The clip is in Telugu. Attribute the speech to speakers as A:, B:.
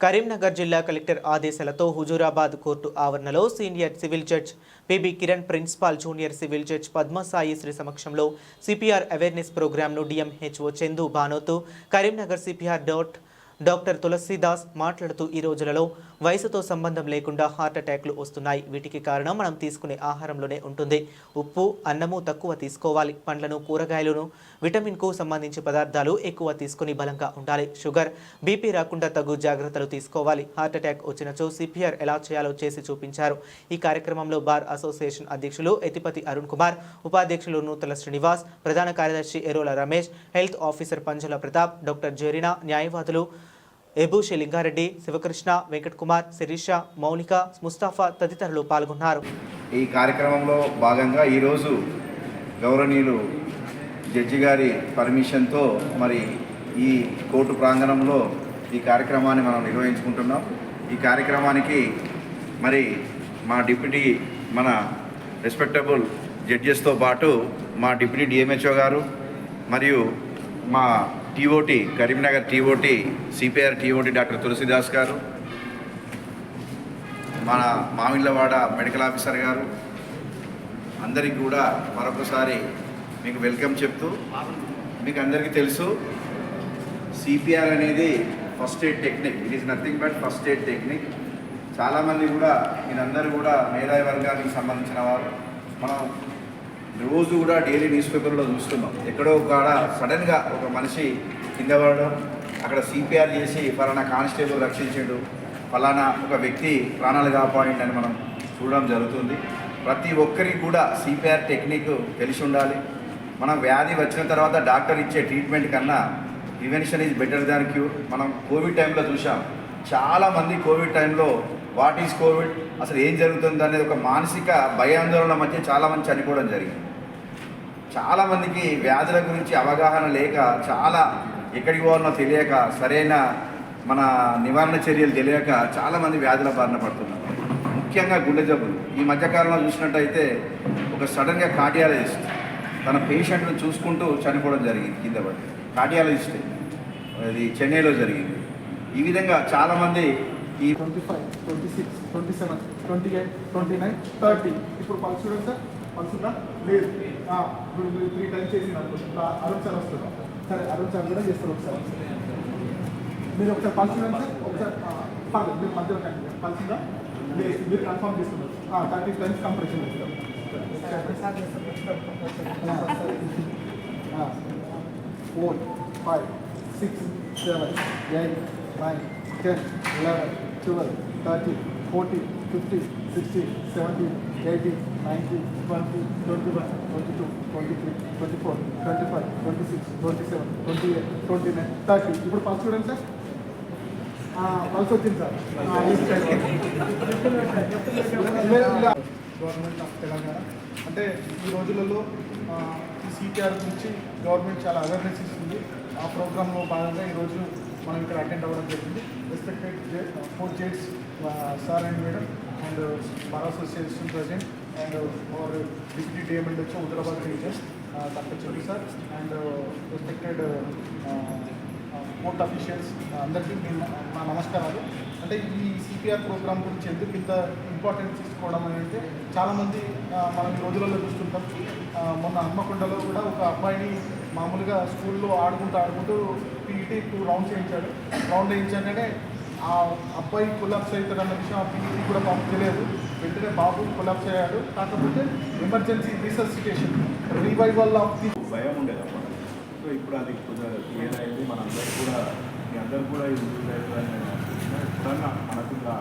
A: కరీంనగర్ జిల్లా కలెక్టర్ ఆదేశాలతో హుజూరాబాద్ కోర్టు ఆవరణలో senior civil judge P B Kiran principal junior civil judge Padmasai Sri సమక్షంలో CPR awareness ప్రోగ్రాంను DMHO Chandu Banothu Karimnagar CPR dot doctor Tulasidas మాట్లాడుతూ ఈ రోజులలో వయసుతో సంబంధం లేకుండా హార్ట్ అటాక్లు వస్తున్నాయి. వీటికి కారణం మనం తీసుకునే ఆహారంలోనే ఉంటుంది. ఉప్పు అన్నము తక్కువ తీసుకోవాలి. పండ్లను కూరగాయలను విటమిన్కు సంబంధించి పదార్థాలు ఎక్కువ తీసుకుని బలంగా ఉండాలి. షుగర్ బీపీ రాకుండా తగు జాగ్రత్తలు తీసుకోవాలి. హార్ట్ అటాక్ వచ్చినచో సిపిఆర్ ఎలా చేయాలో చేసి చూపించారు. ఈ కార్యక్రమంలో బార్ అసోసియేషన్ అధ్యక్షులు ఎతిపతి అరుణ్ కుమార్ ఉపాధ్యక్షులు నూతల శ్రీనివాస్ ప్రధాన కార్యదర్శి Erola Ramesh health officer Panjala Pratap doctor Zarina న్యాయవాదులు ఎబూషి లింగారెడ్డి శివకృష్ణ వెంకట్ కుమార్ శిరీష మౌనిక ముస్తాఫా తదితరులు పాల్గొన్నారు.
B: ఈ కార్యక్రమంలో భాగంగా ఈరోజు గౌరవనీయులు జడ్జి గారి పర్మిషన్తో మరి ఈ కోర్టు ప్రాంగణంలో ఈ కార్యక్రమాన్ని మనం నిర్వహించుకుంటున్నాం. ఈ కార్యక్రమానికి మరి మా డిప్యూటీ మన రెస్పెక్టబుల్ జడ్జెస్తో పాటు మా డిప్యూటీ డిఎంహెచ్ఓ గారు మరియు మా TOT Karimnagar TOT CPR TOT doctor Tulasidas గారు మన మామిళ్ళవాడ మెడికల్ ఆఫీసర్ గారు అందరికి కూడా మరొకసారి మీకు వెల్కమ్ చెప్తూ మీకు అందరికీ తెలుసు సిపిఆర్ అనేది first aid technique. It is nothing but first aid technique. చాలామంది కూడా మీరందరూ కూడా మేధావి వర్గానికి సంబంధించిన వారు. మనం రోజు కూడా డైలీ న్యూస్ పేపర్లో చూస్తున్నాం. ఎక్కడో కాడ సడన్గా ఒక మనిషి కింద పడడం అక్కడ సిపిఆర్ చేసి ఫలానా కానిస్టేబుల్ రక్షించాడు ఫలానా ఒక వ్యక్తి ప్రాణాలు అని మనం చూడడం జరుగుతుంది. ప్రతి ఒక్కరికి కూడా సిపిఆర్ టెక్నిక్ తెలిసి ఉండాలి. మనం వ్యాధి వచ్చిన తర్వాత డాక్టర్ ఇచ్చే ట్రీట్మెంట్ కన్నా prevention is better than cure. మనం కోవిడ్ టైంలో చూసాం చాలామంది కోవిడ్ టైంలో వాట్ ఈజ్ కోవిడ్ అసలు ఏం జరుగుతుంది అనేది ఒక మానసిక భయాందోళన మధ్య చాలామంది చనిపోవడం జరిగింది. చాలామందికి వ్యాధుల గురించి అవగాహన లేక చాలా ఎక్కడికి పోవాలనో తెలియక సరైన మన నివారణ చర్యలు తెలియక చాలామంది వ్యాధుల బారిన పడుతున్నారు. ముఖ్యంగా గుండె జబ్బులు. ఈ మధ్యకాలంలో చూసినట్టయితే ఒక సడన్గా కార్డియాలజిస్ట్ తన పేషెంట్ను చూసుకుంటూ చనిపోవడం జరిగింది కింద పడి. కార్డియాలజిస్ట్. అది చెన్నైలో జరిగింది. ఈ విధంగా చాలామంది ఈ
C: twenty five twenty six twenty seven twenty eight twenty nine thirty. ఇప్పుడు పల్స్ చూడండి సార్. వస్తుందా లేదు. ఇప్పుడు మీరు త్రీ టైమ్స్ చేసిన అరుణ్ సార్ వస్తుందా సరే అరుణ్ సార్ కూడా చేస్తారు ఒకసారి. మీరు ఒకసారి పల్స్ సార్ ఒకసారి పర్లేదు. మీరు మధ్యలో కంటే పలుచుందా లేదు. మీరు కన్ఫర్మ్ చేస్తున్నారు. Thirty times compression four five six seven eight nine ten eleven twelve thirty fourteen fifty sixty seventy eighty ninety twenty twenty one twenty two twenty three twenty four twenty five twenty six twenty seven twenty eight twenty nine thirty ఇప్పుడు పల్స్ చూడండి సార్ పల్స్ వచ్చింది సార్ గవర్నమెంట్ ఆఫ్ తెలంగాణ. అంటే ఈ రోజులలో ఈ సిపిఆర్ గురించి గవర్నమెంట్ చాలా అవేర్నెస్ ఇస్తుంది. ఆ ప్రోగ్రాంలో భాగంగా ఈరోజు మనం ఇక్కడ అటెండ్ అవ్వడం జరిగింది. Respected four judges sir and madam and bar association president and our deputy DMHO వచ్చి Hyderabad region doctor Chelli sir and respected court officials అందరికీ నా మా నమస్కారాలు. అంటే ఈ సిపిఆర్ ప్రోగ్రామ్ గురించి ఎందుకు ఇంత ఇంపార్టెన్స్ తీసుకోవడం అనేది చాలామంది మనం ఈ రోజులలో చూస్తుంటాం. మొన్న హన్మకొండలో కూడా ఒక అబ్బాయిని మామూలుగా స్కూల్లో ఆడుకుంటూ ఆడుకుంటూ పీఈటీ టూ రౌండ్స్ వేయించాడు. రౌండ్ వేయించాకనే ఆ అబ్బాయి కొలాప్స్ అవుతాడు అన్న విషయం ఆ పీఈటీ కూడా పాపం తెలియదు. వెంటనే బాబు కొలాప్స్ అయ్యాడు. కాకపోతే emergency resuscitation revival of the
D: భయం ఉండేది అప్పుడు సో ఇప్పుడు అది కొంచెం క్లియర్ అయింది. మనందరూ కూడా మీ అందరూ కూడా ఇది కూడా ఎప్పుడన్నా మనకు ఇంకా